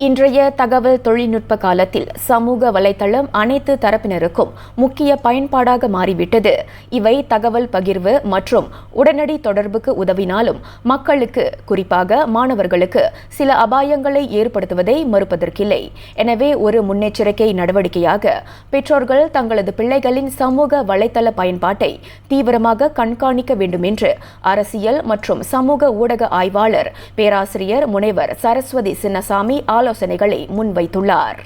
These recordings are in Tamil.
இன்றைய தகவல் தொழில்நுட்ப காலத்தில் சமூக வலைதளம் அனைத்து தரப்பினருக்கும் முக்கிய பயன்பாடாக மாறிவிட்டது. இவை தகவல் பகிர்வு மற்றும் உடனடி தொடர்புக்கு உதவினாலும் மக்களுக்கு குறிப்பாக மாணவர்களுக்கு சில அபாயங்களை ஏற்படுத்துவதை மறுப்பதற்கில்லை. எனவே ஒரு முன்னெச்சரிக்கை நடவடிக்கையாக பெற்றோர்கள் தங்களது பிள்ளைகளின் சமூக வலைதள பயன்பாட்டை தீவிரமாக கண்காணிக்க வேண்டும் என்று அரசியல் மற்றும் சமூக ஊடக ஆய்வாளர் பேராசிரியர் முனைவர் சரஸ்வதி சின்னசாமி ஆலோசனைகளை முன்வைத்துள்ளார்.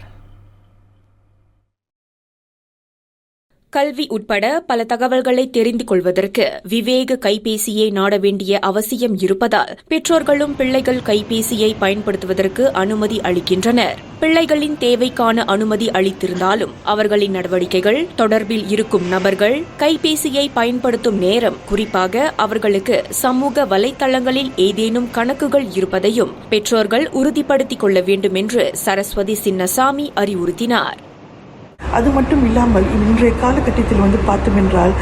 கல்வி உட்பட பல தகவல்களை தெரிந்து கொள்வதற்கு விவேக கைபேசியை நாட வேண்டிய அவசியம் இருப்பதால் பெற்றோர்களும் பிள்ளைகள் கைபேசியை பயன்படுத்துவதற்கு அனுமதி அளிக்கின்றனர். பிள்ளைகளின் தேவைக்கான அனுமதி அளித்திருந்தாலும் அவர்களின் நடவடிக்கைகள் தொடர்பில் இருக்கும் நபர்கள் கைபேசியை பயன்படுத்தும் நேரம் குறிப்பாக அவர்களுக்கு சமூக வலைதளங்களில் ஏதேனும் கணக்குகள் இருப்பதையும் பெற்றோர்கள் உறுதிப்படுத்திக் கொள்ள வேண்டும் என்று சரஸ்வதி சின்னசாமி அறிவுறுத்தினார். அது மட்டும் இல்லாமல் இன்றைய காலகட்டத்தில் வந்து பார்த்தோம் என்றால்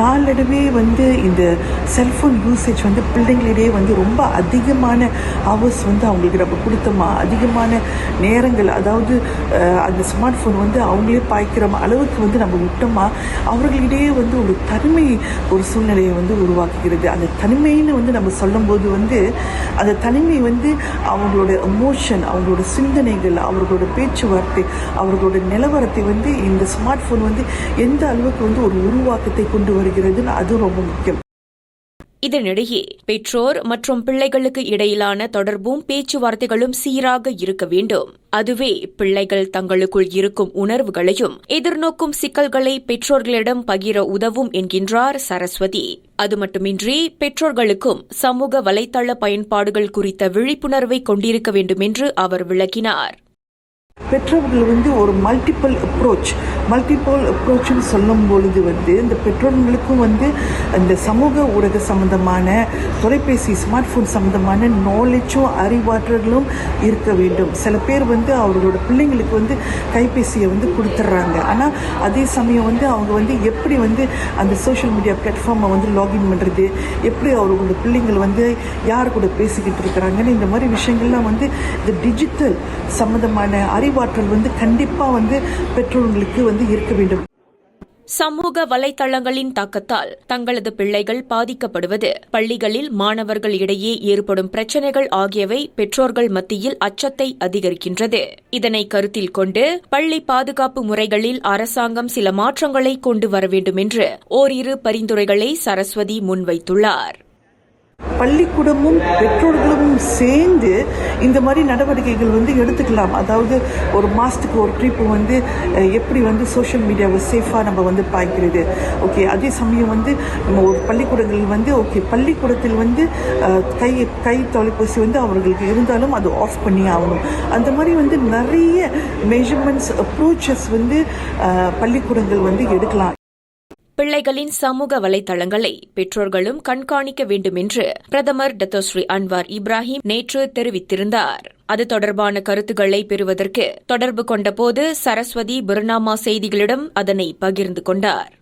நாளடைவே வந்து இந்த செல்ஃபோன் யூசேஜ் வந்து பிள்ளைங்களிடையே வந்து ரொம்ப அதிகமான ஹவர்ஸ் வந்து அவங்களுக்கு நம்ம கொடுத்தோமா? அதிகமான நேரங்கள் அதாவது அந்த ஸ்மார்ட் ஃபோன் வந்து அவங்களே பாய்க்கிற அளவுக்கு வந்து நம்ம விட்டோமா? அவர்களிடையே வந்து ஒரு தனிமை ஒரு சூழ்நிலையை வந்து உருவாக்குகிறது. அந்த தனிமைன்னு வந்து நம்ம சொல்லும்போது வந்து அந்த தனிமை வந்து அவங்களோட எமோஷன் அவங்களோட சிந்தனைகள் அவர்களோட பேச்சுவார்த்தை அவர்களோட நிலவரத்தை வந்து இந்த ஸ்மார்ட் ஃபோன் வந்து எந்த அளவுக்கு வந்து ஒரு உருவாக்கத்தை கொண்டு வருகிறதுன்னு அது ரொம்ப முக்கியம். இதனிடையே பெற்றோர் மற்றும் பிள்ளைகளுக்கு இடையிலான தொடர்பும் பேச்சுவார்த்தைகளும் சீராக இருக்க வேண்டும். அதுவே பிள்ளைகள் தங்களுக்குள் இருக்கும் உணர்வுகளையும் எதிர்நோக்கும் சிக்கல்களை பெற்றோர்களிடம் பகிர உதவும் என்கின்றார் சரஸ்வதி. அது மட்டுமின்றி பெற்றோர்களுக்கும் சமூக வலைத்தள பயன்பாடுகள் குறித்த விழிப்புணர்வை கொண்டிருக்க வேண்டும் என்று அவர் விளக்கினார். பெற்றோர்கள் வந்து ஒரு மல்டிபிள் அப்ரோச் மல்டிபிள் அப்ரோச்னு சொல்லும் பொழுது வந்து இந்த பெற்றோர்களுக்கும் வந்து இந்த சமூக ஊடக சம்பந்தமான தொலைபேசி ஸ்மார்ட் ஃபோன் சம்பந்தமான நாலேஜும் அறிவாற்றல்களும் இருக்க வேண்டும். சில பேர் வந்து அவர்களோட பிள்ளைங்களுக்கு வந்து கைபேசியை வந்து கொடுத்துட்றாங்க. ஆனால் அதே சமயம் வந்து அவங்க வந்து எப்படி வந்து அந்த சோஷியல் மீடியா பிளாட்ஃபார்மை வந்து லாகின் பண்ணுறது எப்படி அவர்களோட பிள்ளைங்கள் வந்து யார் கூட பேசிக்கிட்டு இருக்கிறாங்கன்னு இந்த மாதிரி விஷயங்கள்லாம் வந்து இந்த டிஜிட்டல் சம்மந்தமான அறிவாற்றல் வந்து கண்டிப்பாக வந்து பெற்றோர்களுக்கு வந்து இருக்க வேண்டும். சமூக வலைதளங்களின் தாக்கத்தால் தங்களது பிள்ளைகள் பாதிக்கப்படுவது பள்ளிகளில் மாணவர்கள் இடையே ஏற்படும் பிரச்சினைகள் ஆகியவை பெற்றோர்கள் மத்தியில் அச்சத்தை அதிகரிக்கின்றது. இதனை கருத்தில் கொண்டு பள்ளி பாதுகாப்பு முறைகளில் அரசாங்கம் சில மாற்றங்களை கொண்டு வர வேண்டும் என்று ஓரிரு பரிந்துரைகளை சரஸ்வதி முன்வைத்துள்ளார். பள்ளிக்கூடமும் பெற்றோர்களும் சேர்ந்து இந்த மாதிரி நடவடிக்கைகள் வந்து எடுத்துக்கலாம். அதாவது ஒரு மாதத்துக்கு ஒரு ட்ரிப் வந்து எப்படி வந்து சோஷியல் மீடியாவை சேஃபாக நம்ம வந்து பாய்க்கிறது. ஓகே அதே சமயம் வந்து நம்ம ஒரு பள்ளிக்கூடங்கள் வந்து ஓகே பள்ளிக்கூடத்தில் வந்து கை கை தொலைபேசி வந்து அவர்களுக்கு இருந்தாலும் அது ஆஃப் பண்ணி ஆகணும். அந்த மாதிரி வந்து நிறைய மெஷர்மெண்ட்ஸ் அப்ரோச்சஸ் வந்து பள்ளிக்கூடங்கள் வந்து எடுக்கலாம். பிள்ளைகளின் சமூக வலைதளங்களை பெற்றோர்களும் கண்காணிக்க வேண்டும் என்று பிரதமர் டத்தோஸ்ரீ அன்வார் இப்ராஹிம் நேற்று தெரிவித்திருந்தார். அது தொடர்பான கருத்துக்களை பெறுவதற்கு தொடர்பு கொண்டபோது சரஸ்வதி புர்னாமா செய்திகளிடம் அதனை பகிர்ந்து கொண்டார்.